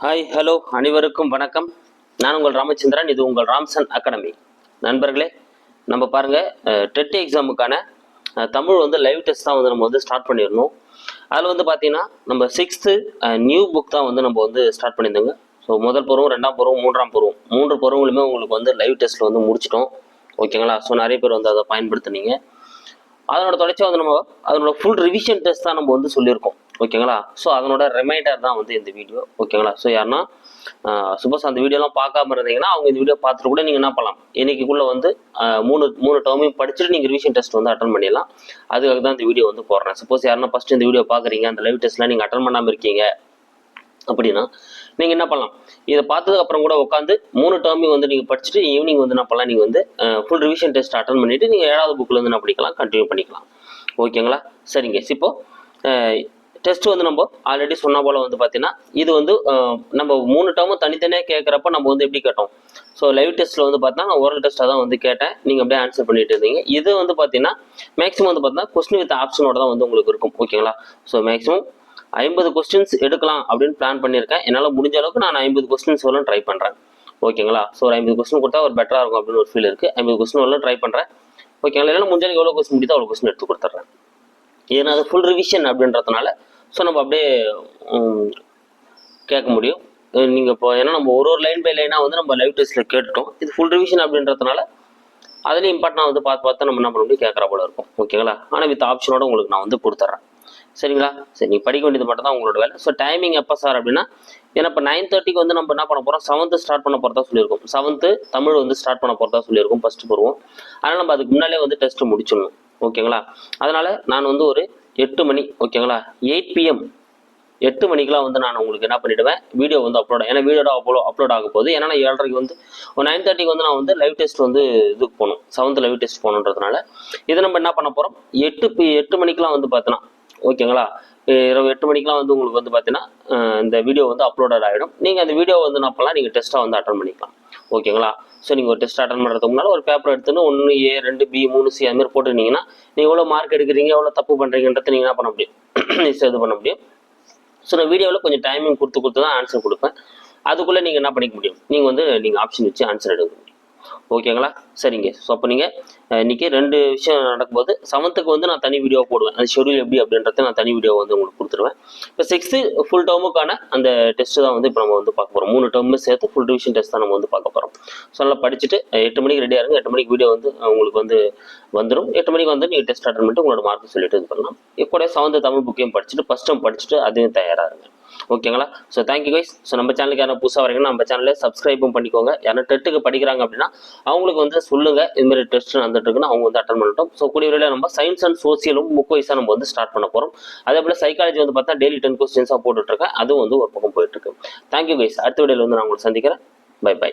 Hi hello அனைவருக்கும் வணக்கம். நான் உங்கள் ராமச்சந்திரன் இது உங்கள் ராம்சன் அகாடமி. நண்பர்களே நம்ம பாருங்கள் டெட் எக்ஸாமுக்கான தமிழ் வந்து லைவ் டெஸ்ட் தான் வந்து நம்ம வந்து ஸ்டார்ட் பண்ணிடணும். அதில் வந்து பார்த்தீங்கன்னா நம்ம சிக்ஸ்த்து நியூ புக் தான் வந்து நம்ம வந்து ஸ்டார்ட் பண்ணியிருந்தோங்க. ஸோ முதல் பருவம் ரெண்டாம் பருவம் மூன்றாம் பருவம். மூன்று பருவங்களுமே உங்களுக்கு வந்து லைவ் டெஸ்ட்டில் வந்து முடிச்சிட்டோம். ஓகேங்களா ஸோ நிறைய பேர் வந்து அதை பயன்படுத்துனீங்க. அதனோட தொடர்ச்சியாக வந்து நம்ம அதனோட ஃபுல் ரிவிஷன் டெஸ்ட் தான் நம்ம வந்து சொல்லியிருக்கோம். ஓகேங்களா? ஸோ அதனோட ரிமைண்டர் தான் வந்து இந்த வீடியோ ஓகேங்களா? ஸோ யாருன்னா சப்போஸ் அந்த வீடியோலாம் பார்க்காம இருந்தீங்கன்னா அவங்க இந்த வீடியோ பார்த்துட்டு கூட நீங்கள் என்ன பண்ணலாம்? இன்னைக்குள்ளே வந்து மூணு மூணு டேர்மையும் படிச்சுட்டு நீங்கள் ரிவிஷன் டெஸ்ட் வந்து அட்டன் பண்ணிடலாம். அதுக்காக தான் இந்த வீடியோ வந்து போடுறேன். சப்போஸ் யாருன்னா ஃபஸ்ட் இந்த வீடியோ பார்க்குறீங்க அந்த லைவ் டெஸ்ட்லாம் நீங்கள் அட்டன் பண்ணாமல் இருக்கீங்க அப்படின்னா நீங்கள் என்ன பண்ணலாம்? இதை பார்த்ததுக்கு அப்புறம் கூட உட்காந்து மூணு டேர்மையும் வந்து நீங்கள் படிச்சுட்டு ஈவினிங் வந்து என்ன பண்ணலாம்? நீங்கள் வந்து ஃபுல் ரிவிஷன் டெஸ்ட் அட்டன் பண்ணிட்டு நீங்கள் ஏழாவது புக்கில் வந்து என்ன படிக்கலாம் கண்டினியூ பண்ணிக்கலாம். ஓகேங்களா? சரிங்க. இப்போ டெஸ்ட் வந்து நம்ம ஆல்ரெடி சொன்ன போல வந்து பார்த்தீங்கன்னா இது வந்து நம்ம மூணு டேர்மும் தனித்தனியாக கேட்குறப்ப நம்ம வந்து எப்படி கேட்டோம்? ஸோ லைவ் டெஸ்ட்டில் வந்து பார்த்தீங்கன்னா நான் ஓரல் டெஸ்ட்டாக தான் வந்து கேட்டேன். நீங்கள் அப்படியே ஆன்சர் பண்ணிட்டு இருந்தீங்க. இது வந்து பார்த்தீங்கன்னா மேக்ஸிமம் வந்து பார்த்தீங்கன்னா கொஸ்டின் வித் ஆப்ஷனோட தான் வந்து உங்களுக்கு இருக்கும். ஓகேங்களா ஸோ மேக்ஸிமம் ஐம்பது கொஸ்டின்ஸ் எடுக்கலாம் அப்படின்னு பிளான் பண்ணியிருக்கேன். என்னால் முடிஞ்ச அளவுக்கு நான் ஐம்பது கொஸ்டின்ஸ் வரலாம் ட்ரை பண்ணுறேன் ஓகேங்களா ஸோ ஒரு ஐம்பது கொஸ்டின் கொடுத்தா ஒரு பெட்டராக இருக்கும் அப்படின்னு ஒரு ஃபீல் இருக்குது ஐம்பது கொஸ்டின் வரலாம் ட்ரை பண்ணுறேன் ஓகேங்களா இல்லைன்னா முடிஞ்சாலும் எவ்வளோ கொஸ்டின் முடியுதோ அவ்வளோ கொஸ்டின் எடுத்து கொடுத்துட்றேன். ஏன்னா அது ஃபுல் ரிவிஷன் அப்படின்றதுனால ஸோ நம்ம அப்படியே கேட்க முடியும். நீங்கள் இப்போ ஏன்னா நம்ம ஒரு ஒரு லைன் பை லைனாக வந்து நம்ம லைவ் டெஸ்ட்டில் கேட்டுட்டோம். இது ஃபுல் ரிவிஷன் அப்படின்றதுனால அதுலேயும் இம்பார்ட்டனாக வந்து பார்த்து பார்த்து நம்ம என்ன பண்ண முடியும் கேட்குற போல இருக்கும். ஓகேங்களா ஆனால் வித் ஆப்ஷனோட உங்களுக்கு நான் வந்து கொடுத்துட்றேன் சரிங்களா? சரி நீங்கள் படிக்க வேண்டியது மட்டும் தான் உங்களோட வேலை. ஸோ டைமிங் எப்போ சார் அப்படின்னா ஏன்னா இப்போ நைன் தேர்ட்டிக்கு வந்து நம்ம என்ன பண்ண போகிறோம் செவன்த்து ஸ்டார்ட் பண்ண போகிறதா சொல்லியிருக்கோம். செவன்த்து தமிழ் வந்து ஸ்டார்ட் பண்ண போகிறதா சொல்லியிருக்கோம் ஃபஸ்ட்டு போடுவோம். அதனால் நம்ம அதுக்கு முன்னாலே வந்து டெஸ்ட்டு முடிச்சிடணும். ஓகேங்களா அதனால் நான் வந்து ஒரு எட்டு மணி ஓகேங்களா? எயிட் பிஎம் எட்டு மணிக்கெலாம் வந்து நான் உங்களுக்கு என்ன பண்ணிடுவேன்? வீடியோ வந்து அப்லோட் ஏன்னா வீடியோ அப்லோ அப்லோட் ஆக போகுது. ஏன்னா நான் ஏழரைக்கு வந்து ஒரு நைன் தேர்ட்டிக்கு வந்து நான் வந்து லைவ் டெஸ்ட் வந்து இதுக்கு போகணும். செவன்த் லைவ் டெஸ்ட் போகணுன்றதுனால. இதை நம்ம என்ன பண்ண போகிறோம் எட்டு பி எட்டு மணிக்கெலாம் வந்து பார்த்தோன்னா ஓகேங்களா? இரவு எட்டு மணிக்கெலாம் வந்து உங்களுக்கு வந்து பார்த்தீங்கன்னா இந்த வீடியோ வந்து அப்லோடட் ஆகிடும் நீங்கள் அந்த வீடியோ வந்து நான் பண்ணலாம்? நீங்கள் டெஸ்ட்டாக வந்து அட்டன் பண்ணிக்கலாம். ஓகேங்களா? ஸோ நீங்கள் ஒரு டெஸ்ட் அட்டன் பண்ணுறதுக்கு முன்னால் ஒரு பேப்பர் எடுத்துன்னு ஒன்று ஏ ரெண்டு பி மூணு சி அது மாதிரி போட்டுருந்தீங்கன்னா நீங்கள் எவ்வளோ மார்க் எடுக்கிறீங்க எவ்வளோ தப்பு பண்ணுறீங்கன்றத நீங்கள் என்ன பண்ண முடியும்? நீங்கள் இது பண்ண முடியும். ஸோ நான் வீடியோவில் கொஞ்சம் டைமிங் கொடுத்து கொடுத்து தான் ஆன்சர் கொடுப்பேன். அதுக்குள்ளே நீங்கள் என்ன பண்ணிக்க முடியும்? நீங்கள் வந்து நீங்கள் ஆப்ஷன் வச்சு ஆன்சர் எடுக்கணும் ஓகேங்களா சரிங்க. ஸோ அப்போ நீங்கள் இன்றைக்கி ரெண்டு விஷயம் நடக்கும்போது செவன்த்துக்கு வந்து நான் தனி வீடியோ போடுவேன். அந்த ஷெடியூல் எப்படி அப்படின்றத நான் தனி வீடியோ வந்து உங்களுக்கு கொடுத்துருவேன். இப்போ சிக்ஸ்த்து ஃபுல் டேர்முக்கான அந்த டெஸ்ட்டு தான் வந்து இப்போ நம்ம வந்து பார்க்க போகிறோம் மூணு டேர்முமே சேர்த்து ஃபுல் டிவிஷன் டெஸ்ட் தான் நம்ம வந்து பார்க்க போகிறோம் ஸோ நல்லா படிச்சுட்டு எட்டு மணிக்கு ரெடியாக இருங்க. எட்டு மணிக்கு வீடியோ வந்து உங்களுக்கு வந்து வந்துடும் எட்டு மணிக்கு வந்து நீங்கள் டெஸ்ட் அட்டன் பண்ணிட்டு உங்களோட மார்க் சொல்லிட்டு இது பண்ணலாம். இப்போ செவன்த்து தமிழ் புக்கையும் படிச்சுட்டு ஃபஸ்ட் டைம் படிச்சுட்டு அதையும் தயாராக இருங்க. ஓகேங்களா? ஸோ தேங்க்யூ கைஸ் ஸோ நம்ம சேனலுக்கு யாரும் புதுசாக வரீங்கன்னா நம்ம சேனலில் சப்ஸ்கிரைபும் பண்ணிக்கோங்க. யாரும் டெட்டுக்கு படிக்கிறாங்க அப்படின்னா அவங்களுக்கு வந்து சொல்லுங்க. இது மாதிரி டெஸ்ட் நடந்துட்டு இருக்குன்னு அவங்க வந்து அட்டன் பண்ணட்டும். ஸோ கூடிய விரைவில் நம்ம சயின்ஸ் அண்ட் சோசியலும் புக் வைஸாக நம்ம வந்து ஸ்டார்ட் பண்ண போகிறோம் அதே போல் சைக்காலஜி வந்து பார்த்தா டெய்லி டென் கொஸ்டின்ஸாக போட்டுட்ருக்கேன் அதுவும் வந்து ஒரு பக்கம் போயிட்டுருக்கு தேங்க்யூ கைஸ் அடுத்த வீடியோவில் வந்து நான் உங்களை சந்திக்கிறேன். By by